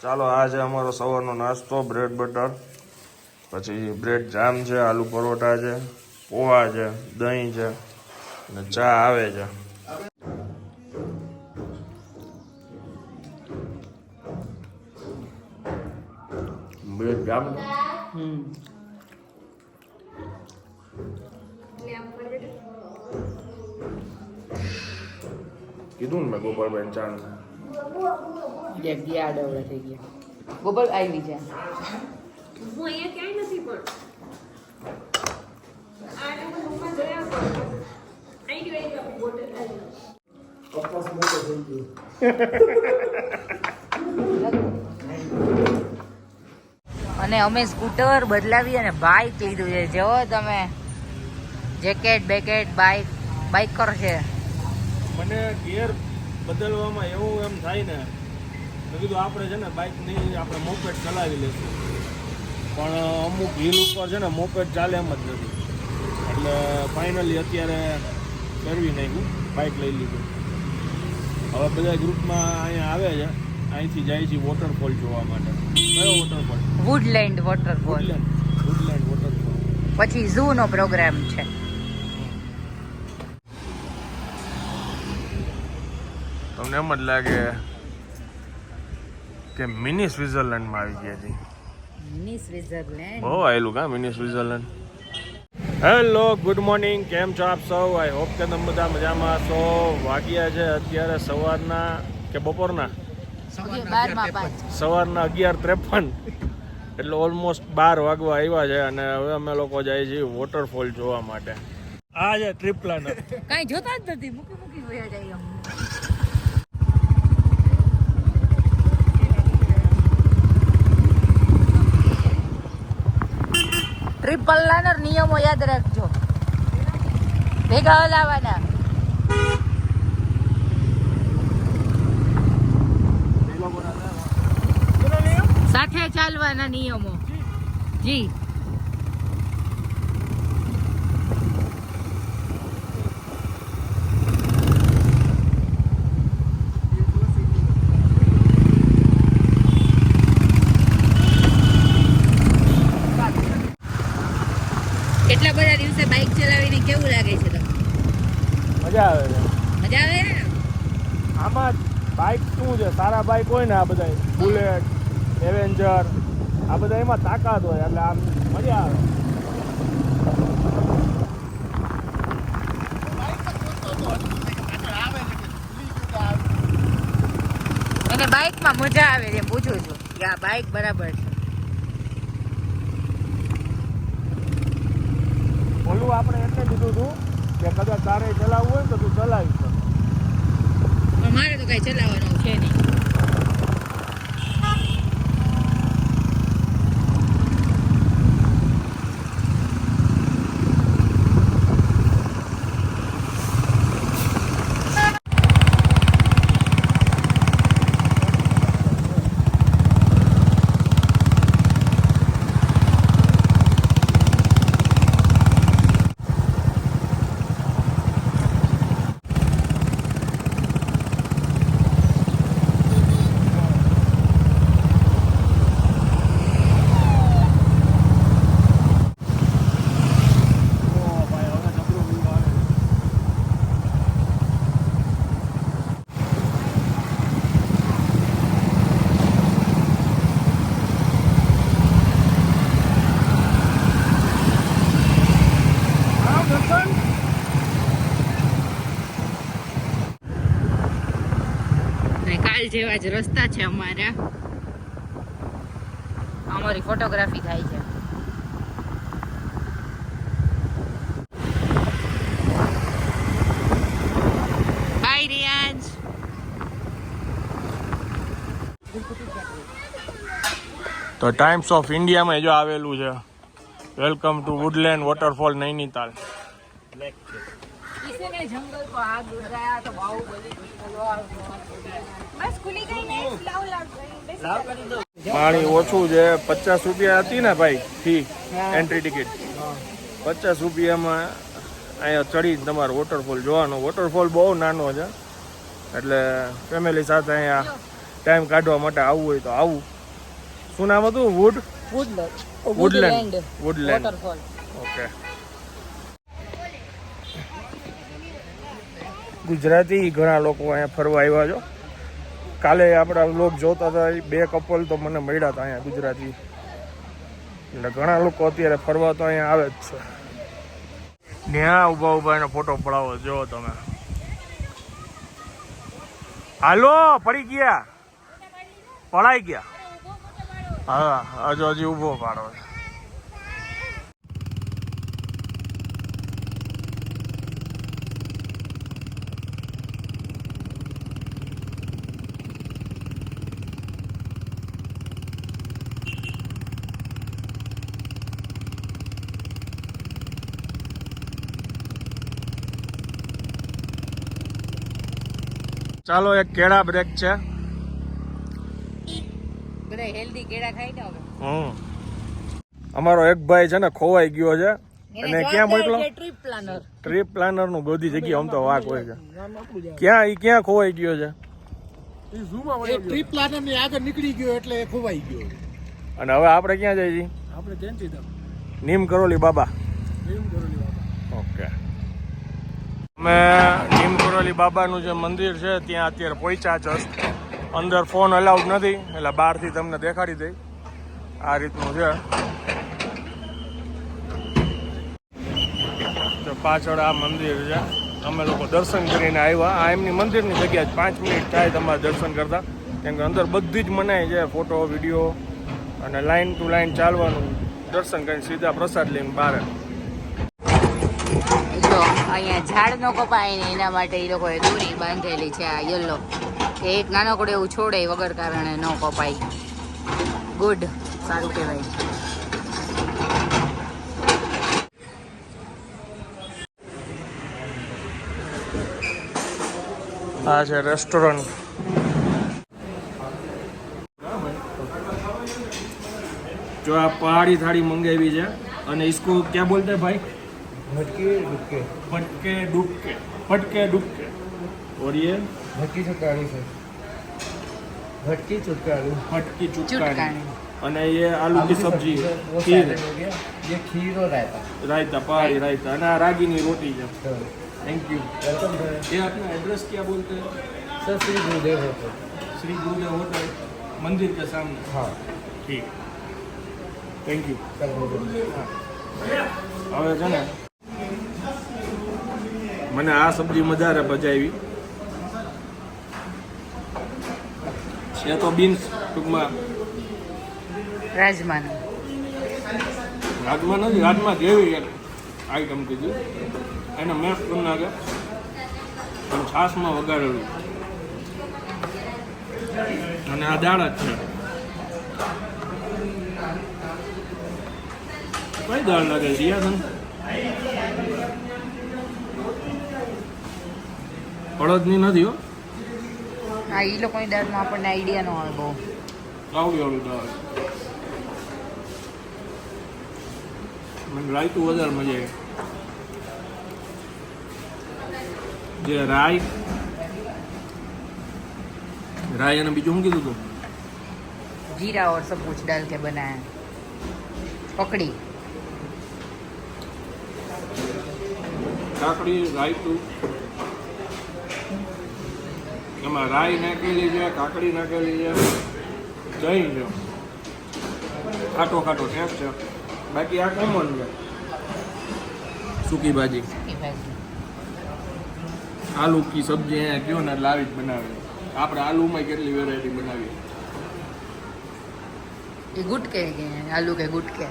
ચાલો આ છે અમારો સવારનો નાસ્તો બ્રેડ બટર પછી બ્રેડ જામ છે આલુ પરોઠા છે પોહા છે દહીં છે અને ચા આવે છે. બ્રેડ જામ કીધું ને મેં ગોપાલભાઈ ચા ને. ગયા ગયા આડવડા થઈ ગયા. ગોપાલ આવી જા. હું અહીંયા ક્યાંય નથી પણ. અને અમે સ્કૂટર બદલાવી અને બાઇક લીધું છે. જો તમે જેકેટ બેકેટ બાઇક બાઇક કરશે મને ગિયર બદલવામાં એવું એમ થાય ને મેં કીધું આપણે છે ને બાઇક નહીં આપણે મોપેટ ચલાવી લઈશું. પણ અમુક હિલ ઉપર છે ને મોપેટ ચાલે એમ જ નથી. એટલે ફાઇનલી અત્યારે કરવી નાખ્યું બાઇક લઈ લીધું. હવે બધા ગ્રુપમાં અહીંયા આવે છે અહીંથી જાય છે વોટરફોલ જોવા માટે. કયો waterfall woodland waterfall woodland woodland waterfall પછી ઝૂનો પ્રોગ્રામ છે. તમને એમ જ લાગે કે મિની સ્વિટ્ઝરલેન્ડમાં આવી ગયા છે મિની સ્વિટ્ઝરલેન્ડ બહુ આવેલું કા mini Switzerland hello good morning. કેમ છો આપ સૌ? આઈ હોપ કે તમે બધા મજામાં છો. વાગ્યા છે અત્યારે સવારના કે બપોરના? સવારના અગિયાર ત્રેપન. એટલે ઓલમોસ્ટ બાર વાગવા આવ્યા છે અને હવે અમે લોકો જાય છીએ વોટરફોલ જોવા માટે. આ છે ટ્રીપ પ્લાનર કઈ જોતા જ નથી. મૂકી મૂકી જાય ટ્રિપલ લાનર નિયમો યાદ રાખજો. ભેગા હલાવાના. સાથે ચાલવાના નિયમો. જી કેટલા બધા દિવસે બાઇક ચલાવીને કેવું લાગે છે તમને મજા આવે છે. મજા આવે આમાં બાઇક શું છે? સારા બાઇક હોય ને આ બધા બુલેટ એવેન્જર આ બધા એમાં તાકાત હોય એટલે આમ મજા આવે. અને બાઇકમાં મજા આવે છે પૂછું છું. કે આ બાઇક બરાબર છે. ઓલું આપણે એટલે લીધું હતું. કે કદાચ તારે ચલાવવું હોય તો તું ચલાવી શકે. મારે તો કઈ ચલાવવાનું છે નહીં. જેવા જ રસ્તા છે અમારા. અમારી ફોટોગ્રાફી થાય છે. બાય રિયાજ તો ટાઈમ્સ ઓફ ઇન્ડિયામાં જો આવેલું છે. Welcome to woodland waterfall Nainital જંગલ કો આ તો પાણી ઓછું છે. પચાસ રૂપિયા હતી ને ભાઈ ફી એન્ટ્રી ટિકિટ પચાસ રૂપિયામાં અહીંયા ચડી તમારે વોટરફોલ જોવાનો. વોટરફોલ બહુ નાનો છે. એટલે ફેમિલી સાથે અહીંયા ટાઈમ કાઢવા માટે આવવું હોય તો આવું. શું નામ હતું? Wood woodland woodland okay Gujarati ઘણા લોકો અહીંયા ફરવા આવ્યા છો. કાલે આપણા લોક જોતા હતા બે કપલ તો મને મળ્યા હતા અહીંયા ગુજરાતી. એટલે ઘણા લોકો અત્યારે ફરવા તો અહીંયા આવે જ છે. ન્યા ઊભા ઊભા એનો ફોટો પડાવો જો તમે. હાલો, પડી ગયા. પડાઈ ગયા. હા, હજુ હજી ઊભો પાડો છે. ચાલો એક કેળા બ્રેક છે. બધા હેલ્ધી કેળા ખાઈ ને હવે. અમારો એક ભાઈ છે ને ખોવાઈ ગયો છે. અને ક્યાં મોકલો? ટ્રીપ પ્લાનર ટ્રીપ પ્લાનરનું બધી જગ્યા આમ તો વાક હોય છે. ક્યાં ઈ ક્યાં ખોવાઈ ગયો છે? એ ટ્રીપ પ્લાનરની આગળ નીકળી ગયો એટલે એ ખોવાઈ ગયો. અને હવે આપણે ક્યાં જઈએ? છીએ આપણે કેન્ચી નીમ કરોલી બાબા. નીમ કરેલી અમે નીમકુરોલી બાબાનું જે મંદિર છે, ત્યાં અત્યારે પહોંચ્યા જસ્ટ અંદર ફોન અલાઉડ નથી, એટલે બહારથી તમને દેખાડી દઈ. આ રીતનું છે. પાછળ આ મંદિર છે. અમે લોકો દર્શન કરીને આવ્યા. આ એમની મંદિરની જગ્યા જ પાંચ મિનિટ થાય તમારે દર્શન કરતા. કેમ કે અંદર બધી જ મનાય છે, ફોટો, વીડિયો અને લાઈન ટુ લાઈન ચાલવાનું. દર્શન કરીને સીધા પ્રસાદ લઈને બહાર અહીંયા ઝાડ ન કપાય ને એના માટે એ લોકોએ દોરી બાંધેલી છે આ યલ્લો કે એક નાનકડું એવું છોડે વગર કારણે ન કપાય. ગુડ સારું કહેવાય. આ છે રેસ્ટોરન્ટ જો આ પહાડી થાળી મંગાવી છે. અને ઇસકો ક્યાં બોલતે ભાઈ? भाई ભટકી ડુબકે फटके डुबके फटके डुबके और ये ભટકી ચુટકાણી છે ભટકી ચુટકાણી फटकी चुटकानी ચુટકાણી અને ये आलू की सब्जी खीर ये खीर और रायता रायता पहाड़ी रायता અને આ રાગીની રોટી છે થેન્ક યુ वेलकम सर ये अपना एड्रेस क्या बोलते हैं sir Shri Gurudev hotel Shri Gurudev hotel मंदिर के सामने हाँ ठीक थैंक यू सर होटल હવે છે ને મને આ સબ્જી વધારે ભજાવી. છે તો બીન્સ ટૂંકમાં રાજમાન. રાજમાં નથી રાજમાં જેવી આઈટમ કીધી. એને મેશ કરી નાખે. અને છાશમાં વગાડેલું. અને આ દાળ જ છે. કઈ દાળ લાગે? રિયા તને હળદની નથી હો. હા એ લોકોની દાળમાં આપણને આઈડિયા ન આવે બહુ. આવડી આવડી દાળ. મને રાયતું વધારે મજા આવી. જે રાય રાય અને બીજું શું કીધું તું? જીરા ઓર સબ ડાલ કે બનાયા. પકડી. કાકડી રાયતું એમાં રાઈ નાખેલી છે કાકડી નાખેલી છે દહીં છે ખાટો ખાટો ટેપ છે બાકી આ કોમન છે સૂકી ભાજી આલુ કી સબ્જી અહીંયા કયો ને લાવી જ બનાવે આપણે આલુમાં કેટલી વેરાયટી બનાવી એ ગુટકે આલુ કે ગુટકે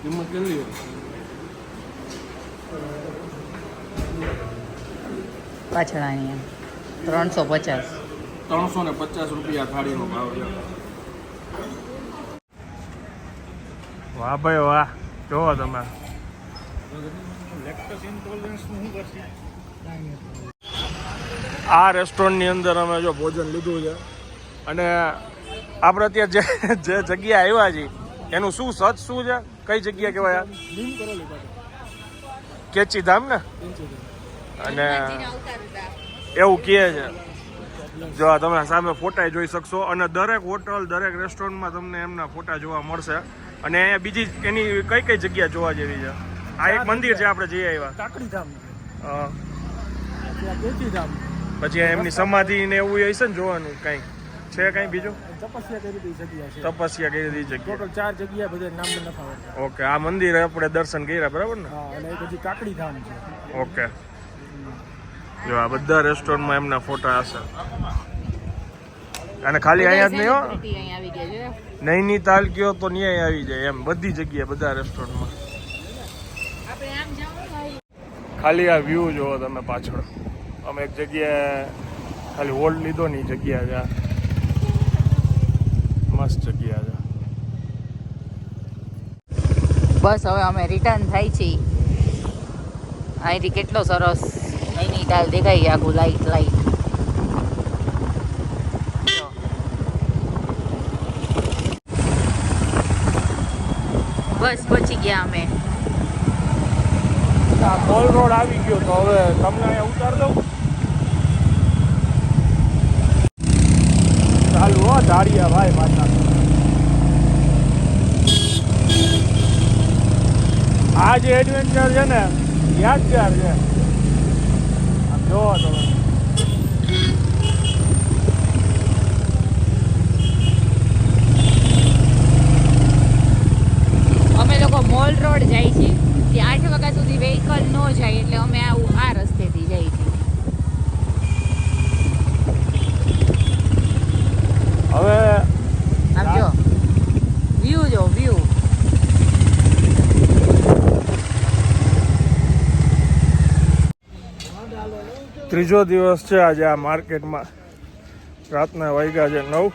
કિંમત કેટલી હોય પાછળાની અહીંયા ત્રણસો પચાસ. ત્રણસો ને પચાસ રૂપિયા થાળીનો ભાવ છે. વાહ ભાઈ વાહ જોવો તમે. આ રેસ્ટોરન્ટની અંદર અમે જો ભોજન લીધું છે. અને આપણે અત્યારે જે જે જગ્યા આવ્યા છીએ એનું શું સચ શું છે? કઈ જગ્યા કહેવાય? પાછળ કેચી ધામ ને? અને એવું કહે છે. જો આ તમે સામે ફોટા જોઈ શકશો અને દરેક હોટલ દરેક રેસ્ટોરન્ટમાં તમને એમના ફોટા જોવા મળશે. અને અહીંયા બીજી એની કઈ કઈ જગ્યા જોવા જેવી છે? આ એક મંદિર છે આપણે જઈ આવ્યા. કાકડી ધામ. અ, ત્યાં કેચી ધામ. પછી એમની સમાધિ ને એવું હશે ને જોવાનું કંઈક છે કંઈ બીજું? તપસ્યા કરી હતી જગ્યા છે. તપસ્યા કરી હતી જગ્યા. ટોટલ ચાર જગ્યા બધા નામ ઓકે આ મંદિર આપણે દર્શન કર્યા બરાબર ને? હા અને કાકડી ધામ છે. ઓકે. જો આ બધા રેસ્ટોરન્ટમાં એમના ફોટા હશે અને ખાલી અહીંયા જ નહીં નૈનીતાલ કયો તો ન્યાય આવી જાય એમ. બધી જગ્યાએ બધા રેસ્ટોરન્ટમાં ખાલી આ વ્યૂ જોવો તમે પાછળ. અમે એક જગ્યાએ ખાલી હોલ્ડ લીધો ની જગ્યા છે મસ્ત જગ્યા છે. બસ હવે અમે રિટર્ન થાય છીએ અહીંથી કેટલો સરસ નૈનીતાલ દેખાઈ ગયા આખું લાઈટ લાઈટ બસ પહોંચી ગયા અમે મોલ રોડ આવી ગયો તો હવે તમને અહીંયા ઉતાર દઉં ચાલુ હો ધાડિયા ભાઈ પાછા આ જે એડવેન્ચર છે ને યાદગાર છે જોવો તમે અમે લોકો મોલ રોડ જાય છીએ ત્યાં આઠ વાગ્યા સુધી વેહિકલ ન જાય એટલે અમે આ રસ્તેથી જઈએ છીએ હવે આમ જો વ્યૂ જો વ્યૂ ત્રીજો દિવસ છે આજે આ માર્કેટમાં. રાતના વાગ્યા છે નવ.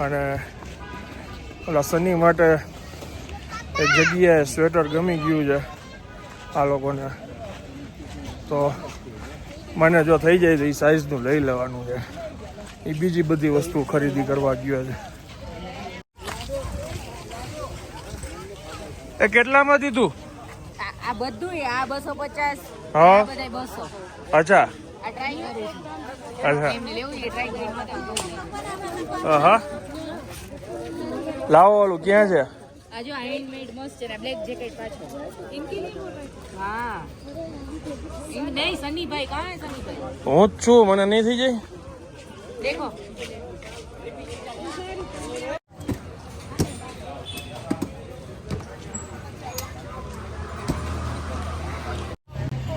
અને ઓલા શનિ માટે એક જગ્યાએ સ્વેટર ગમી ગયું છે આ લોકોને. તો મને જો થઈ જાય તો એ સાઈઝનું લઈ લેવાનું છે. એ બીજી બધી વસ્તુ ખરીદી કરવા ગયો છે. એ કેટલામાં દીધું? આ બધું આ બસો પચાસ. હા? અચ્છા. અચ્છા. હા લાવો ઓલું ક્યાં છે? આજો હું. છું મને નહીં થઈ જાય.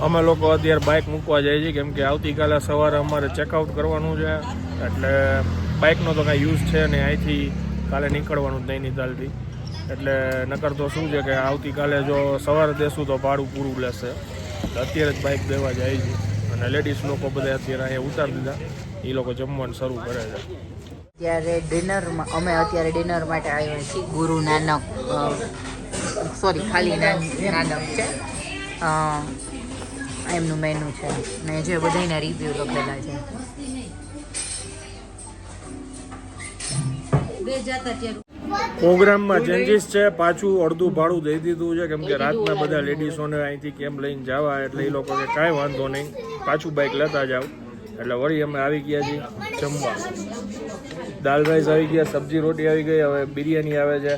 અમે લોકો અત્યારે બાઇક મૂકવા જઈએ છીએ કેમ કે આવતીકાલે સવારે અમારે ચેકઆઉટ કરવાનું છે. એટલે બાઇકનો તો કાંઈ યુઝ છે ને અહીંથી કાલે નીકળવાનું જ નહીં નિતાલથી. એટલે નકર તો શું છે કે આવતીકાલે જો સવારે દેશું તો ભાડું પૂરું લેશે. અત્યારે જ બાઇક દેવા જાય છે. અને લેડીઝ લોકો બધા અત્યારે અહીંયા ઉતારી દીધા. એ લોકો જમવાનું શરૂ કરે છે. અત્યારે ડિનરમાં અમે અત્યારે ડિનર માટે આવ્યા છીએ. ગુરુ નાનક સોરી ખાલી નાનક છે. એમનું મેનુ છે. ને જે બધાના રિવ્યુ લખેલા છે. પ્રોગ્રામમાં ચેન્જીસ છે, પાછું અડધું ભાડું દઈ દીધું છે, કેમ કે રાતના બધા લેડીઝોને અહીંથી કેમ લઈને જવા, એટલે એ લોકો કે કાંઈ વાંધો નહીં. પાછું બાઇક લેતા જાવ એટલે વળી અમે આવી ગયા છીએ જમવા. દાલ રાઈસ આવી ગયા સબ્જી રોટી આવી ગઈ, હવે બિરયાની આવે છે.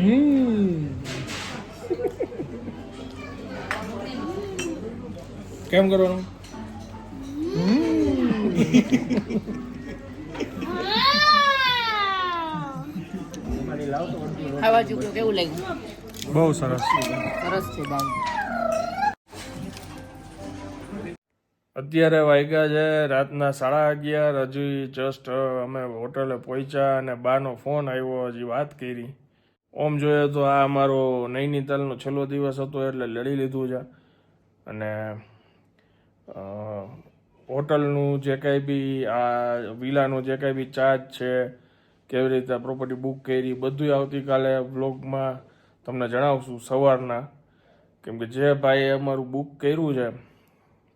કેમ કરવાનું? ખાવા ચૂક્યું કેવું લાગ્યું? બહુ સરસ. સરસ છે અત્યારે વાગ્યા છે રાતના સાડા અગિયાર. હજી જસ્ટ અમે હોટલે પહોંચ્યા અને બાનો ફોન આવ્યો હજી વાત કરી. ઓમ જોઈએ તો આ અમારો નૈનીતાલનો છેલ્લો દિવસ હતો એટલે લડી લીધું છે. અને હોટલનું જે કાંઈ બી, આ વિલાનું જે કાંઈ બી ચાર્જ છે, કેવી રીતે પ્રોપર્ટી બુક કરી બધું આવતીકાલે બ્લોગમાં તમને જણાવશું સવારના. કેમ કે જે ભાઈએ અમારું બુક કર્યું છે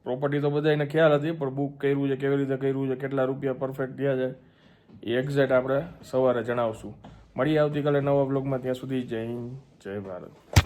પ્રોપર્ટી તો બધાને ખ્યાલ હતી, પણ બુક કર્યું છે, કેવી રીતે કર્યું છે, કેટલા રૂપિયા પરફેક્ટ થયા છે, એ એક્ઝેક્ટ આપણે સવારે જણાવશું. મળીએ આવતીકાલે નવા બ્લોગમાં ત્યાં સુધી જય જય ભારત.